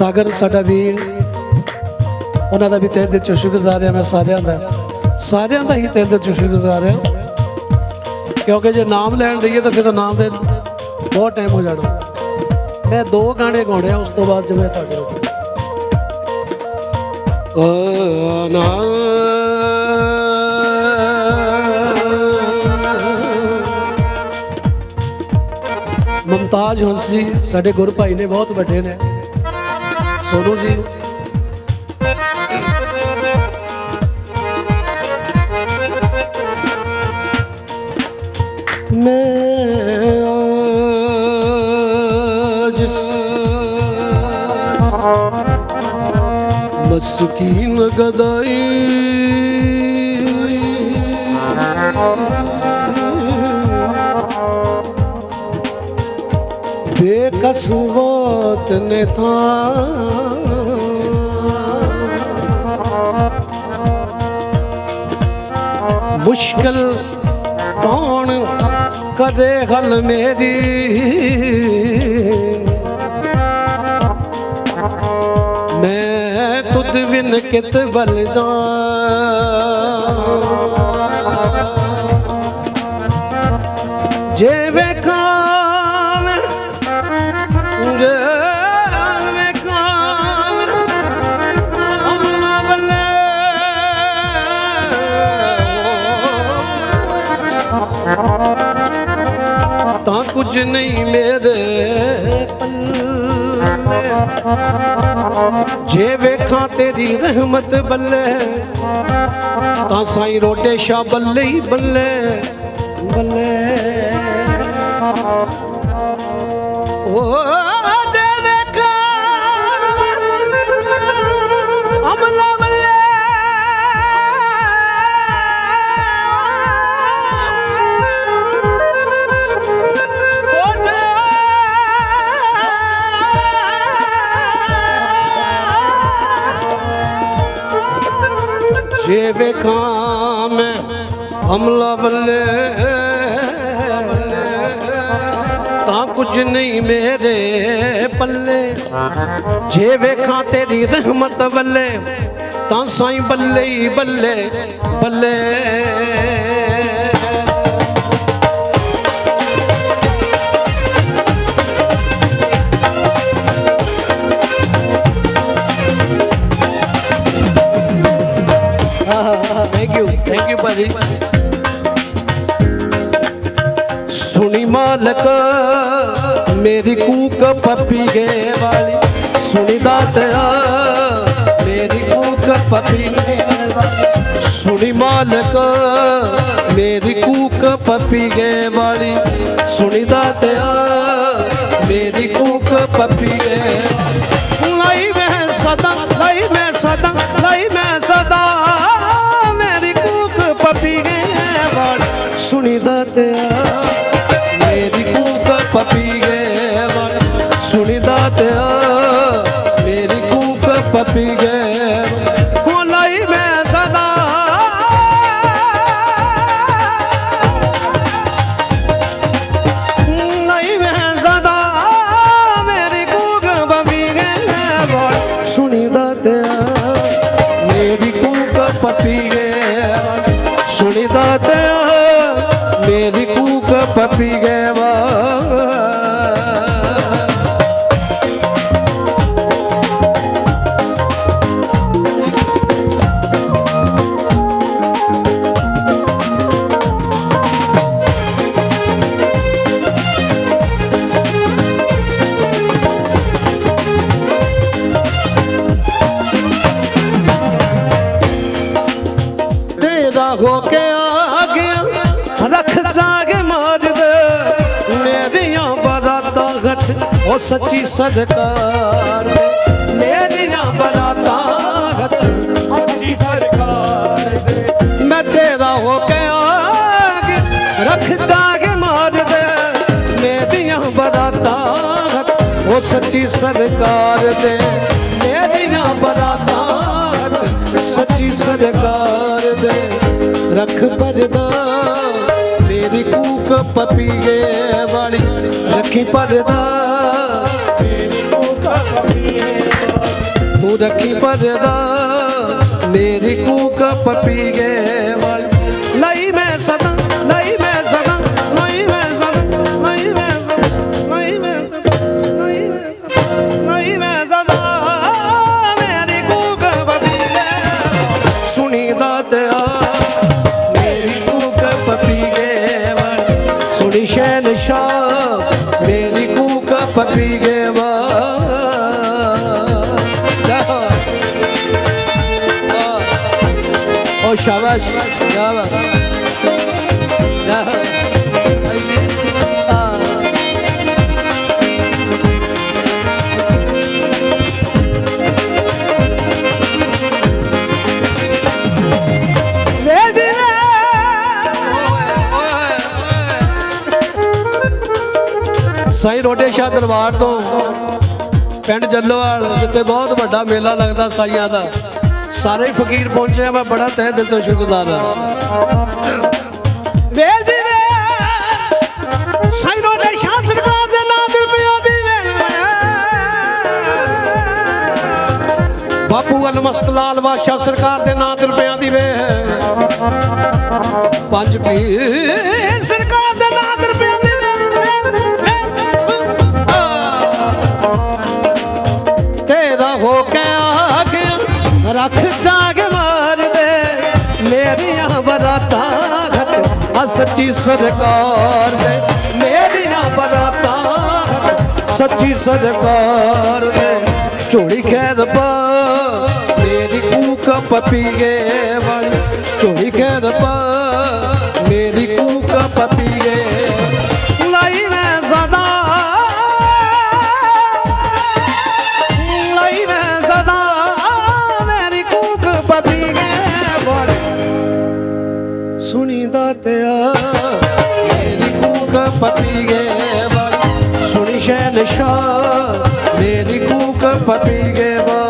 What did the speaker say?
ਸਾਗਰ ਸਾਡਾ ਵੀਰ ਉਹਨਾਂ ਦਾ ਵੀ ਤਹਿ ਦਿਲ ਚੋਂ ਸ਼ੁਕਰਗੁਜ਼ਾਰ ਹਾਂ ਮੈਂ ਸਾਰਿਆਂ ਦਾ। ਸਾਰਿਆਂ ਦਾ ਹੀ ਤਹਿ ਦਿਲ ਚੋਂ ਸ਼ੁਕਰਗੁਜ਼ਾਰ ਹਾਂ। ਕਿਉਂਕਿ ਜੇ ਨਾਮ ਲੈਣ ਦਈਏ ਤਾਂ ਫਿਰ ਨਾਮ ਦੇ ਬਹੁਤ ਟਾਈਮ ਹੋ ਜਾਣਾ। ਮੈਂ ਦੋ ਗਾਣੇ ਗਾਉਣੇ ਆ ਉਸ ਤੋਂ ਬਾਅਦ ਜਿਵੇਂ ਤੁਹਾਡੇ ਓ ਨਾ। ਮਮਤਾਜ ਹੰਸ ਜੀ ਸਾਡੇ ਗੁਰੂ ਭਾਈ ਨੇ ਬਹੁਤ ਵੱਡੇ ਨੇ। sou do Zinho. Médios Mas o que não ਬੇਕਸਵਤ ਨੇ ਥਾਂ। ਮੁਸ਼ਕਲ ਕੌਣ ਕਦੇ ਹਲ ਮੇਰੀ? ਮੈਂ ਤੁਧ ਬਿਨ ਕਿਤ ਬਲ ਜਾ ਜੇ ਵੇਖਾਂ ਤਾਂ ਕੁਝ ਨਹੀਂ ਮੇਰੇ ਪੱਲੇ। ਜੇ ਵੇਖਾਂ ਤੇਰੀ ਰਹਿਮਤ ਬੱਲੇ, ਤਾਂ ਸਾਈ ਰੋਡੇ ਸ਼ਾ ਬੱਲੇ ਹੀ ਬੱਲੇ ਬੱਲੇ। ਓ ਜੇ ਵੇਖਾਂ ਮੈਂ ਹਮਲਾ ਬੱਲੇ ਤਾਂ ਕੁਝ ਨਹੀਂ ਮੇਰੇ ਪੱਲੇ। ਜੇ ਵੇਖਾਂ ਤੇਰੀ ਰਹਿਮਤ ਬੱਲੇ ਤਾਂ ਸਾਈਂ ਬੱਲੇ ਹੀ ਬੱਲੇ ਬੱਲੇ। ਭਾਜੀ ਸੁਣੀ ਮਾਲਕ, ਮੇਰੀ ਕੂਕ ਪੱਪੀ ਗੇ ਵਾਲੀ। ਸੁਣੀ ਦਾਤਿਆ, ਮੇਰੀ ਕੂਕ ਪੱਪੀ ਗੇ ਵਾਲੀ। ਸੁਣੀ ਮਾਲਕ, ਮੇਰੀ ਕੂਕ ਪੱਪੀ ਗੇ ਵਾਲੀ। ਸੁਣੀ ਦਾਤਿਆ, ਮੇਰੀ ਕੂਕ ਪੱਪੀ ਸੁਣੀ ਮੇਰੀ ਕੂਕ ਪਪੀ ਗੇ ਵਾਲੀ ਸੁਣੀ ਦਾਤਿਆ ਮੇਰੀ ਕੂਕ ਪਪੀ ਗੇ ਹੋ ਮੈਂ ਸਦਾ। ਨਹੀਂ ਮੈਂ ਸਦਾ। ਮੇਰੀ ਕੂਕ ਪਪੀ ਗੇ ਵਾਲੀ ਸੁਣੀ ਦਾਤਿਆ ਮੇਰੀ ਕੂਕ ਪਪੀ ਗੇ ਸੁਣੀ ਦਾਤਿਆ ਮੇਰੀ ਕੂਕ ਪੱਪੀ ਗੇ ਵਾ ਉਹ ਸੱਚੀ ਸਰਕਾਰ ਮੇਰੀਆਂ ਬਰਾਤਾਂ ਘਟ ਸੱਚੀ ਸਰਕਾਰ ਦੇ। ਮੈਂ ਤੇਰਾ ਹੋ ਕੇ ਆ ਰੱਖ ਜਾਗੇ ਮਾਰ ਦੇ। ਮੇਰੀਆਂ ਬਰਾਤਾਂ ਘਟ ਉਹ ਸੱਚੀ ਸਰਕਾਰ ਦੇ। ਮੇਰੀਆਂ ਬਰਾਤਾਂ ਘਟ ਸੱਚੀ ਸਰਕਾਰ ਦੇ। ਰੱਖ ਪਰਦਾ ਮੇਰੀ ਕੂਕ ਪਪੀਏ ਵਾਲੀ ਰੱਖੀ ਪਰਦਾ ਮੇਰੀ ਕੂਕ ਪਪੀਏ ਤੂੰ ਰੱਖੀ ਪਰਦਾ ਮੇਰੀ ਕੂਕ ਪਪੀ ਗਏ ਵਾਲ। ਲਈ ਮੈਂ ਸਦਾ ਪਪੀ ਗਏ ਸਾਈਂ ਰੋਡੇ ਸ਼ਾਹ ਦਰਬਾਰ ਤੋਂ ਪਿੰਡ ਜੱਲੋਵਾਲ ਜਿੱਥੇ ਬਹੁਤ ਵੱਡਾ ਮੇਲਾ ਲੱਗਦਾ ਸਾਈਆਂ ਦਾ। ਸਾਰੇ ਫਕੀਰ ਪਹੁੰਚੇ ਆ ਮੈਂ ਬੜਾ ਤਹਿ ਦਿਲ ਤੋਂ ਸ਼ੁਕਰਗੁਜ਼ਾਰ ਹਾਂ। ਵੇ ਜੀ ਵੇ ਸਾਈਂ ਰੋਡੇ ਸ਼ਾਹ ਸਰਕਾਰ ਦੇ ਨਾਂ ਤੇ ਪਿਆ ਦੀ ਵੇ। ਬਾਪੂ ਅਲਮਸਤ ਲਾਲ ਬਾਦਸ਼ਾਹ ਸਰਕਾਰ ਦੇ ਨਾਂ ਤੇ ਰੁਪਿਆਂ ਦੀ ਵੇ। ਪੰਜ ਪੀਰ ਸਰਕਾਰ ਦੇ ਨਾਂ ਤੇ ਸੱਚੀ ਸਰਕਾਰ ਦੇ ਮੇਰੀਆਂ ਬਰਾਤਾਂ ਸੱਚੀ ਸਰਕਾਰ ਦੇ ਝੋੜੀ ਖੈਰ ਪਾ ਮੇਰੀ ਕੂਕ ਪਪੀਏ ਵਾਲੀ ਸੁਣੀਦਾ ਤੇ ਆ ਮੇਰੀ ਕੂਕ ਪਪੀ ਗਏ ਬੜ ਸੁਣੀ ਸ਼ੈਲ ਸ਼ਾਹ ਮੇਰੀ ਕੂਕ ਪਪੀ ਗਏ ਬੜ